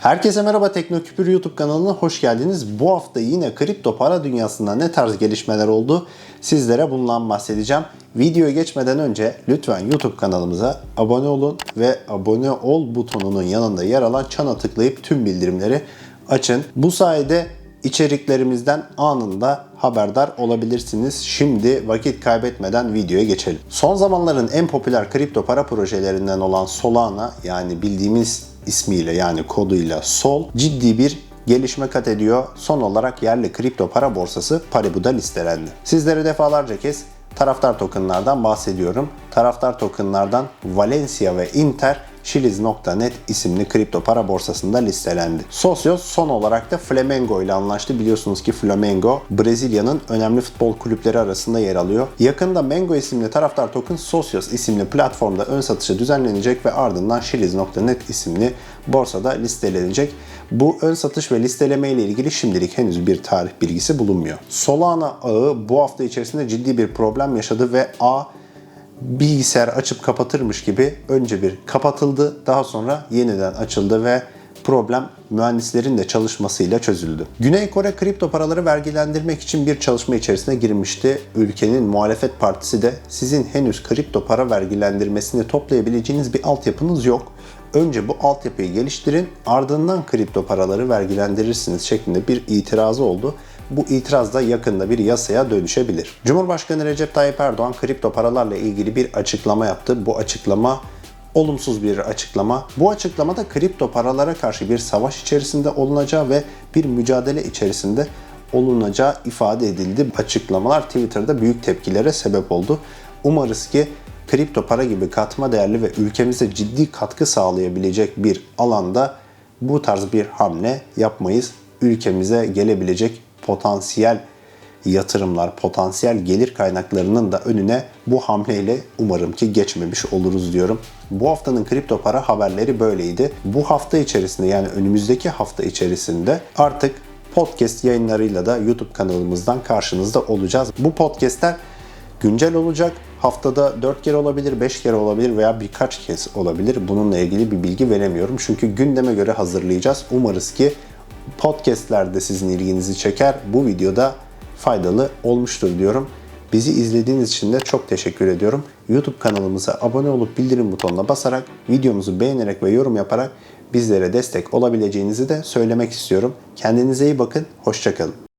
Herkese merhaba Teknoküpür YouTube kanalına hoş geldiniz. Bu hafta yine kripto para dünyasında ne tarz gelişmeler oldu sizlere bundan bahsedeceğim. Videoya geçmeden önce lütfen YouTube kanalımıza abone olun ve abone ol butonunun yanında yer alan çana tıklayıp tüm bildirimleri açın. Bu sayede içeriklerimizden anında haberdar olabilirsiniz. Şimdi vakit kaybetmeden videoya geçelim. Son zamanların en popüler kripto para projelerinden olan Solana yani bildiğimiz ismiyle yani koduyla Sol ciddi bir gelişme kat ediyor. Son olarak yerli kripto para borsası Paribu'da listelendi. Sizlere defalarca kez taraftar tokenlardan bahsediyorum. Taraftar tokenlardan Valencia ve Inter Şiliz.net isimli kripto para borsasında listelendi. Socios son olarak da Flamengo ile anlaştı. Biliyorsunuz ki Flamengo Brezilya'nın önemli futbol kulüpleri arasında yer alıyor. Yakında Mango isimli taraftar token Socios isimli platformda ön satışı düzenlenecek ve ardından Şiliz.net isimli borsada listelenecek. Bu ön satış ve listeleme ile ilgili şimdilik henüz bir tarih bilgisi bulunmuyor. Solana ağı bu hafta içerisinde ciddi bir problem yaşadı ve ağ bilgisayar açıp kapatırmış gibi önce bir kapatıldı, daha sonra yeniden açıldı ve problem mühendislerin de çalışmasıyla çözüldü. Güney Kore kripto paraları vergilendirmek için bir çalışma içerisine girmişti. Ülkenin muhalefet partisi de sizin henüz kripto para vergilendirmesini toplayabileceğiniz bir altyapınız yok. Önce bu altyapıyı geliştirin, ardından kripto paraları vergilendirirsiniz şeklinde bir itirazı oldu. Bu itiraz da yakında bir yasaya dönüşebilir. Cumhurbaşkanı Recep Tayyip Erdoğan kripto paralarla ilgili bir açıklama yaptı. Bu açıklama olumsuz bir açıklama. Bu açıklamada kripto paralara karşı bir savaş içerisinde olunacağı ve bir mücadele içerisinde olunacağı ifade edildi. Açıklamalar Twitter'da büyük tepkilere sebep oldu. Umarız ki kripto para gibi katma değerli ve ülkemize ciddi katkı sağlayabilecek bir alanda bu tarz bir hamle yapmayız. Ülkemize gelebilecek potansiyel yatırımlar, potansiyel gelir kaynaklarının da önüne bu hamleyle umarım ki geçmemiş oluruz diyorum. Bu haftanın kripto para haberleri böyleydi. Bu hafta içerisinde yani önümüzdeki hafta içerisinde artık podcast yayınlarıyla da YouTube kanalımızdan karşınızda olacağız. Bu podcastler güncel olacak. Haftada 4 kere olabilir, 5 kere olabilir veya birkaç kez olabilir. Bununla ilgili bir bilgi veremiyorum. Çünkü gündeme göre hazırlayacağız. Umarız ki podcastlerde sizin ilginizi çeker. Bu videoda faydalı olmuştur diyorum. Bizi izlediğiniz için de çok teşekkür ediyorum. YouTube kanalımıza abone olup bildirim butonuna basarak, videomuzu beğenerek ve yorum yaparak bizlere destek olabileceğinizi de söylemek istiyorum. Kendinize iyi bakın, hoşçakalın.